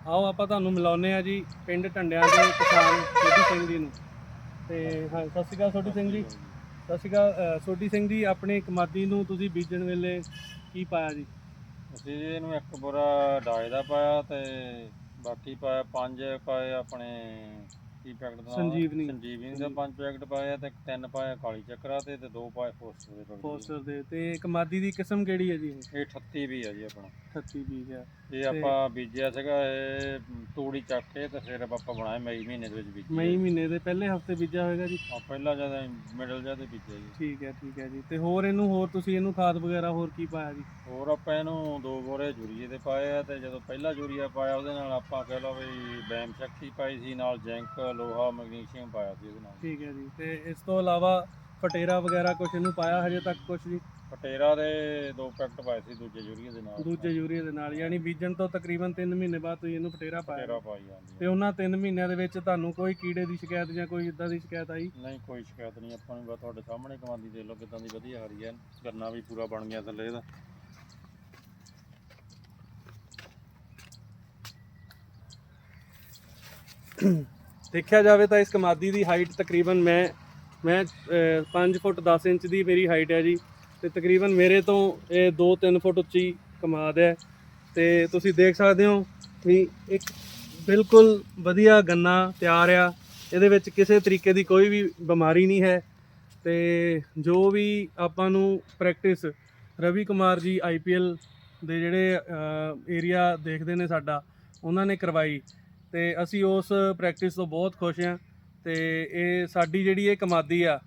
ਆਓ ਆਪਾਂ ਤੁਹਾਨੂੰ ਮਿਲਾਉਂਦੇ ਆ ਜੀ ਪਿੰਡ ਢੰਡਿਆਂ ਦੇ ਕਿਸਾਨ ਸੋਢੀ ਸਿੰਘ ਜੀ ਨੂੰ। ਤੇ ਹਾਂ ਸਤਿ ਸ਼੍ਰੀ ਅਕਾਲ ਸੋਢੀ ਸਿੰਘ ਜੀ। ਸਤਿ ਸ਼੍ਰੀ ਅਕਾਲ ਸੋਢੀ ਸਿੰਘ ਜੀ ਆਪਣੇ ਕਮਾਦੀ ਨੂੰ ਤੁਸੀਂ ਬੀਜਣ ਵੇਲੇ ਕੀ ਪਾਇਆ ਜੀ? ਅਸੀਂ ਜੀ ਇਹਨੂੰ ਇੱਕ ਬੁਰਾ ਡਾਏ ਦਾ ਪਾਇਆ ਤੇ ਬਾਕੀ ਪਾਇਆ ਪੰਜ ਪਾਏ ਆਪਣੇ ਕੀ ਪੈਕਟ ਦਾ ਸੰਜੀਵਨੀ। ਸੰਜੀਵਨੀ ਦੇ ਪੰਜ ਪੈਕਟ ਪਾਏ ਆ ਤੇ ਤਿੰਨ ਪਾਏ ਕਾਲੀ ਚੱਕਰਾ ਤੇ ਤੇ ਦੋ ਪਾਏ ਫੋਸਟਰ ਦੇ। ਪੋਸਟਰ ਦੇ ਤੇ ਕਮਾਦੀ ਦੀ ਕਿਸਮ ਕਿਹੜੀ ਹੈ ਜੀ ਇਹ? ਇਹ 38 ਵੀ ਆ ਜੀ ਆਪਣਾ। 38 ਬੀਜ ਆ ਇਹ ਆਪਾਂ ਬੀਜਿਆ ਸੀਗਾ ਇਹ ਤੂੜੀ ਚੱਕ ਕੇ ਤੇ ਫਿਰ ਆਪਾਂ ਬਣਾਇਆ ਮਈ ਮਹੀਨੇ ਦੇ ਵਿੱਚ ਬੀਜੀ ਮਈ ਮਹੀਨੇ ਦੇ ਪਹਿਲੇ ਹਫ਼ਤੇ ਬੀਜਿਆ ਹੋਵੇਗਾ ਜੀ? ਆ ਪਹਿਲਾਂ ਜਦ ਮਿਡਲ ਤੇ ਬੀਜਿਆ ਜੀ। ਠੀਕ ਹੈ ਠੀਕ ਹੈ ਜੀ। ਤੇ ਹੋਰ ਇਹਨੂੰ ਹੋਰ ਤੁਸੀਂ ਇਹਨੂੰ ਖਾਦ ਵਗੈਰਾ ਹੋਰ ਕੀ ਪਾਇਆ ਜੀ? ਹੋਰ ਆਪਾਂ ਇਹਨੂੰ ਦੋ ਬੋਰੇ ਯੂਰੀਏ ਦੇ ਪਾਏ ਆ ਤੇ ਜਦੋਂ ਪਹਿਲਾ ਯੂਰੀਆ ਪਾਇਆ ਉਹਦੇ ਨਾਲ ਆਪਾਂ ਕਹਿ ਲਓ ਵੀ ਬੈਮ ਸ਼ਕਤੀ ਪਾਈ ਸੀ ਨਾਲ ਜ਼ਿੰਕ ਲੋਹਾ ਮੈਗਨੀਸ਼ੀਅਮ ਪਾਇਆ ਸੀ ਉਹਦੇ ਨਾਲ। ਠੀਕ ਹੈ ਜੀ। ਤੇ ਇਸ ਤੋਂ ਇਲਾਵਾ ਫਟੇਰਾ ਵਗੈਰਾ ਕੁਝ ਇਹਨੂੰ ਪਾਇਆ ਹਜੇ ਤੱਕ ਕੁਝ ਜੀ? ਪਟੇਰਾ ਦੇ ਦੋ ਪੈਕਟ ਪਾਏ ਸੀ ਦੂਜੇ ਯੂਰੀਏ ਦੇ ਨਾਲ। ਦੂਜੇ ਯੂਰੀਆ ਦੇ ਨਾਲ ਯਾਨੀ ਬੀਜਣ ਤੋਂ ਤਕਰੀਬਨ 3 ਮਹੀਨੇ ਬਾਅਦ ਤੁਸੀਂ ਇਹਨੂੰ ਫਟੇਰਾ ਪਾਇਆ। ਪਟੇਰਾ ਪਾਈ ਜਾਂਦੀ ਤੇ। ਉਹਨਾਂ 3 ਮਹੀਨਿਆਂ ਦੇ ਵਿੱਚ ਤੁਹਾਨੂੰ ਕੋਈ ਕੀੜੇ ਦੀ ਸ਼ਿਕਾਇਤ ਜਾਂ ਕੋਈ ਇਦਾਂ ਦੀ ਸ਼ਿਕਾਇਤ ਆਈ? ਨਹੀਂ ਕੋਈ ਸ਼ਿਕਾਇਤ ਨਹੀਂ। ਆਪਾਂ ਨੂੰ ਬਸ ਤੁਹਾਡੇ ਸਾਹਮਣੇ ਕਮਾਂਦੀ ਦੇ ਲੋ ਕਿਦਾਂ ਦੀ ਵਧੀਆ ਹਰੀ ਹੈ ਗੰਨਾ ਵੀ ਪੂਰਾ ਬਣ ਗਿਆ ਥੱਲੇ ਇਹਦਾ। ਦੇਖਿਆ ਜਾਵੇ ਤਾਂ ਇਸ ਕਮਾਦੀ ਦੀ ਹਾਈਟ ਤਕਰੀਬਨ ਮੈਂ ਮੈਂ 5 ਫੁੱਟ 10 ਇੰਚ ਦੀ ਮੇਰੀ ਹਾਈਟ ਹੈ ਜੀ। ਤੇ ਤਕਰੀਬਨ ਮੇਰੇ ਤੋਂ ਇਹ 2-3 ਫੁੱਟ ਉੱਚੀ ਕਮਾਦ ਹੈ। ਤੇ ਤੁਸੀਂ ਦੇਖ ਸਕਦੇ ਹੋ ਵੀ ਇੱਕ ਬਿਲਕੁਲ ਵਧੀਆ ਗੰਨਾ ਤਿਆਰ ਆ। ਇਹਦੇ ਵਿੱਚ ਕਿਸੇ ਤਰੀਕੇ ਦੀ ਕੋਈ ਵੀ ਬਿਮਾਰੀ ਨਹੀਂ ਹੈ। ਤੇ ਜੋ ਵੀ ਆਪਾਂ ਨੂੰ ਪ੍ਰੈਕਟਿਸ ਰਵੀ ਕੁਮਾਰ ਜੀ ਆਈਪੀਐਲ ਦੇ ਜਿਹੜੇ ਏਰੀਆ ਦੇਖਦੇ ਨੇ ਸਾਡਾ, ਉਹਨਾਂ ਨੇ ਕਰਵਾਈ। ਤੇ ਅਸੀਂ ਉਸ ਪ੍ਰੈਕਟਿਸ ਤੋਂ ਬਹੁਤ ਖੁਸ਼ ਹਾਂ। ਤੇ ਇਹ ਸਾਡੀ ਜਿਹੜੀ ਇਹ ਕਮਾਦੀ ਆ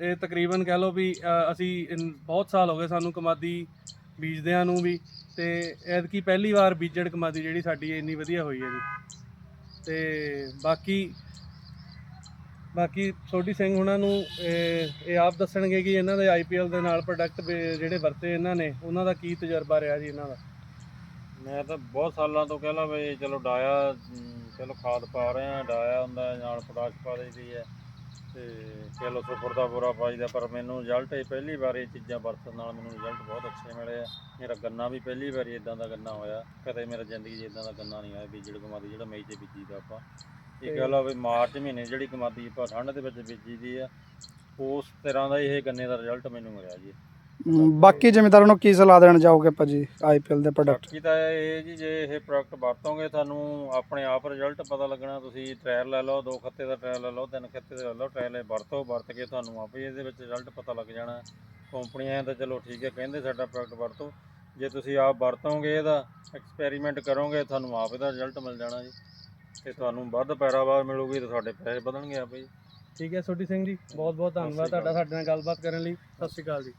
ਇਹ ਤਕਰੀਬਨ ਕਹਿ ਲਓ ਵੀ ਅ, ਅਸੀਂ ਇਨ- ਬਹੁਤ ਸਾਲ ਹੋ ਗਏ ਸਾਨੂੰ ਕਮਾਦੀ ਬੀਜਦਿਆਂ ਨੂੰ ਵੀ ਤੇ ਐਤਕੀ ਪਹਿਲੀ ਵਾਰ ਬੀਜੜ ਕਮਾਦੀ ਜਿਹੜੀ ਸਾਡੀ ਇੰਨੀ ਵਧੀਆ ਹੋਈ ਹੈ ਜੀ। ਤੇ ਬਾਕੀ ਬਾਕੀ ਸੋਢੀ ਸਿੰਘ ਹੁਣਾਂ ਨੂੰ ਇਹ ਇਹ ਆਪ ਦੱਸਣਗੇ ਕਿ ਇਹਨਾਂ ਦੇ ਆਈਪੀਐਲ ਦੇ ਨਾਲ ਪ੍ਰੋਡਕਟ ਜਿਹੜੇ ਵਰਤੇ ਇਹਨਾਂ ਨੇ ਉਹਨਾਂ ਦਾ ਕੀ ਤਜਰਬਾ ਰਿਹਾ ਜੀ ਇਹਨਾਂ ਦਾ? ਮੈਂ ਤਾਂ ਬਹੁਤ ਸਾਲਾਂ ਤੋਂ ਕਹਿ ਲਾ ਵੀ ਚਲੋ ਡਾਇਆ ਅਮ, ਚਲੋ ਖਾਦ ਪਾ ਰਹੇ ਆ ਡਾਇਆ ਹੁੰਦਾ ਨਾਲ ਪੋਟਾਸ਼ ਪਾ ਦਈਦੀ ਹੈ। ਤੇ ਚਲੋ ਸੁਪਰ ਦਾ ਬੁਰਾ ਪਾਈਦਾ ਪਰ ਮੈਨੂੰ ਰਿਜ਼ਲਟ ਇਹ ਪਹਿਲੀ ਵਾਰੀ ਚੀਜ਼ਾਂ ਵਰਤਣ ਨਾਲ ਮੈਨੂੰ ਰਿਜ਼ਲਟ ਬਹੁਤ ਅੱਛੇ ਮਿਲੇ ਆ। ਮੇਰਾ ਗੰਨਾ ਵੀ ਪਹਿਲੀ ਵਾਰੀ ਇਦਾਂ ਦਾ ਗੰਨਾ ਹੋਇਆ। ਕਦੇ ਮੇਰਾ ਜ਼ਿੰਦਗੀ 'ਚ ਇਦਾਂ ਦਾ ਗੰਨਾ ਨਹੀਂ ਹੋਇਆ ਬੀਜੜ ਕਮਾਦੀ, ਜਿਹੜਾ ਮਈ 'ਚ ਬੀਜੀਦਾ ਆਪਾਂ। ਇਹ ਕਹਿ ਲਓ ਵੀ ਮਾਰਚ ਮਹੀਨੇ ਜਿਹੜੀ ਕਮਾਦੀ ਆਪਾਂ ਠੰਡ ਦੇ ਵਿੱਚ ਬੀਜੀ ਦੀ ਆ, ਉਸ ਤਰ੍ਹਾਂ ਦਾ ਇਹ ਗੰਨੇ ਦਾ ਰਿਜ਼ਲਟ ਮੈਨੂੰ ਮਿਲਿਆ ਜੀ। ਬਾਕੀ ਜ਼ਿਮੀਂਦਾਰਾਂ ਨੂੰ ਕੀ ਸਲਾਹ ਦੇਣਾ ਚਾਹੋਗੇ ਭਾਜੀ ਆਈਪੀਐਲ ਦੇ ਪ੍ਰੋਡਕਟ ਬਾਕੀ ਤਾਂ ਇਹ ਜੀ ਜੇ ਇਹ ਪ੍ਰੋਡਕਟ ਵਰਤੋਗੇ ਤੁਹਾਨੂੰ ਆਪਣੇ ਆਪ ਰਿਜ਼ਲਟ ਪਤਾ ਲੱਗਣਾ ਤੁਸੀਂ ਟ੍ਰਾਇਲ ਲੈ ਲਓ ਦੋ ਖੱਤੇ ਦਾ ਟ੍ਰਾਇਲ ਲੈ ਲਓ ਤਿੰਨ ਖੱਤੇ ਦਾ ਲੈ ਲਓ ਟ੍ਰਾਇਲ ਵਰਤੋ ਵਰਤ ਕੇ ਤੁਹਾਨੂੰ ਆਪੇ ਇਹਦੇ ਵਿੱਚ ਰਿਜ਼ਲਟ ਪਤਾ ਲੱਗ ਜਾਣਾ। ਕੰਪਨੀਆਂ ਤਾਂ ਚਲੋ ਠੀਕ ਹੈ ਕਹਿੰਦੇ ਸਾਡਾ ਪ੍ਰੋਡਕਟ ਵਰਤੋ। ਜੇ ਤੁਸੀਂ ਆਪ ਵਰਤੋਗੇ ਇਹਦਾ ਐਕਸਪੈਰੀਮੈਂਟ ਕਰੋਗੇ ਤੁਹਾਨੂੰ ਆਪ ਇਹਦਾ ਰਿਜ਼ਲਟ ਮਿਲ ਜਾਣਾ ਜੀ। ਤੇ ਤੁਹਾਨੂੰ ਵੱਧ ਪੈਰਾਵਾਰ ਮਿਲੂਗੀ ਤੇ ਤੁਹਾਡੇ ਪੈਸੇ ਵਧਣਗੇ ਆਪੇ ਜੀ। ਠੀਕ ਹੈ ਸੋਢੀ ਸਿੰਘ ਜੀ ਬਹੁਤ ਬਹੁਤ ਧੰਨਵਾਦ ਤੁਹਾਡਾ ਸਾਡੇ ਨਾਲ ਗੱਲਬਾਤ ਕਰਨ ਲਈ। ਸਤਿ ਸ਼੍ਰੀ ਅਕਾਲ ਜੀ।